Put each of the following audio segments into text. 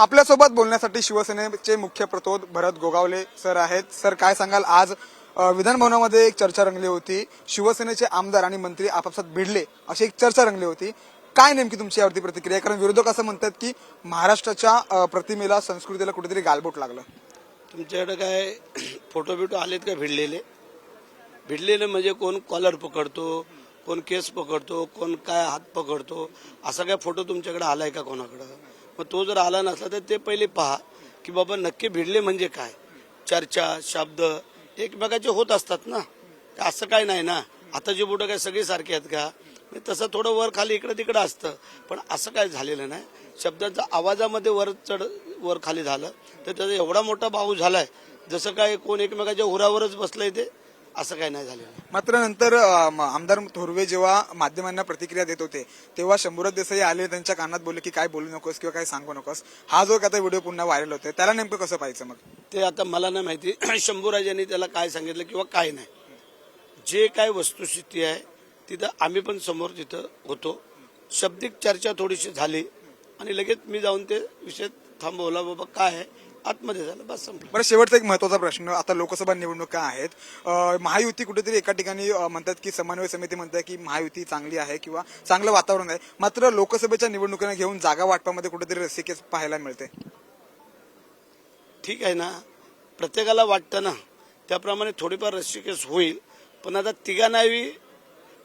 आपल्यासोबत बोलण्यासाठी शिवसेनेचे मुख्य प्रतोद भरत गोगावले सर आहेत. सर काय सांगाल? आज विधानभवनामध्ये एक चर्चा रंगली होती. शिवसेनेचे आमदार आणि मंत्री आपापसात भिडले अशी एक चर्चा रंगली होती. काय नेमकी तुमची यावरती प्रतिक्रिया कारण विरोधक असं म्हणतात की महाराष्ट्राच्या प्रतिमेला संस्कृतीला कुठेतरी गालबोट लागलं. तुमच्याकडे काय फोटो बिटो आलेत का भिडलेले? भिडलेले म्हणजे कोण कॉलर पकडतो कोण केस पकडतो कोण काय हात पकडतो असा काय फोटो तुमच्याकडे आलाय का कोणाकडं? मग तो जर आला नसला तर ते पहिले पहा की बाबा नक्की भिडले म्हणजे काय? चर्चा शब्द एकमेकाचे होत असतात ना. ते असं काय नाही ना. आताची बोटं काय सगळी सारखी आहेत का? मी तसं थोडं वर खाली इकडं तिकडं असतं. पण असं काय झालेलं नाही. शब्दांचा आवाजामध्ये वर चढ वर खाली झालं. तर त्याचा एवढा मोठा भाऊ झालाय. जसं काय कोण एकमेकाच्या हुरावरच बसलंय ते. असं काय नाही झालेलं. मात्र नंतर आमदार थोरवे जेव्हा माध्यमांना प्रतिक्रिया देत होते तेव्हा शंभूराज देसाई आले त्यांच्या कानात बोलले की काय बोलू नकोस किंवा काय सांगू नकोस. हा जो आता व्हिडिओ पुन्हा व्हायरल होतोय त्याला नेमकं कसं पाहायचं मग? ते आता मला नाही माहिती. शंभूराजांनी त्याला काय सांगितलं किंवा काय नाही. जे काय वस्तुस्थिती आहे तिथं आम्ही पण समोर तिथं होतो. शब्दिक चर्चा थोडीशी झाली आणि लगेच मी जाऊन ते विषय थांबवला बाबा काय आहे? आतमध्ये झालं बस संपलं. बरं शेवटचा एक महत्त्वाचा प्रश्न. आता लोकसभा निवडणुका आहेत. अ, महायुती कुठेतरी एका ठिकाणी अ, म्हणतात की समन्वय समिती म्हणतात की महायुती चांगली आहे किंवा चांगलं वातावरण आहे. मात्र लोकसभेच्या निवडणुकीला घेऊन जागा वाटपामध्ये कुठेतरी रसिकेस पाहायला मिळते. ठीक आहे ना? प्रत्येकाला वाटतं ना? त्याप्रमाणे थोडीफार रस्टिकेस होईल. पण आता तिघांनाही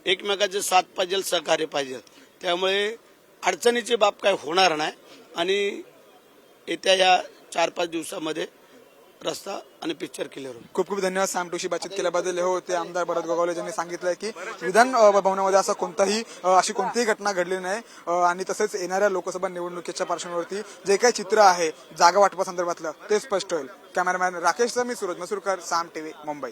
एकमेकाचे साथ पाहिजे सहकार्य पाहिजे. त्यामुळे अडचणीची बाब काय होणार नाही. आणि येत्या या चार पाच दिवसामध्ये रस्ता आणि पिक्चर क्लिअर होईल. खूप खूप धन्यवाद. सॅम टूशी बातचीत केल्याबद्दल. हो ते आमदार भरत गोगावले यांनी सांगितलं की विधान भवनामध्ये असं कोणताही अशी कोणतीही घटना घडली नाही. आणि तसेच येणाऱ्या लोकसभा निवडणुकीच्या पार्श्वभूमीवरती जे काही चित्र आहे जागा वाटपा संदर्भातलं ते स्पष्ट होईल. कॅमेरामॅन राकेशचं मी सूरज मसूरकर साम टीव्ही मुंबई.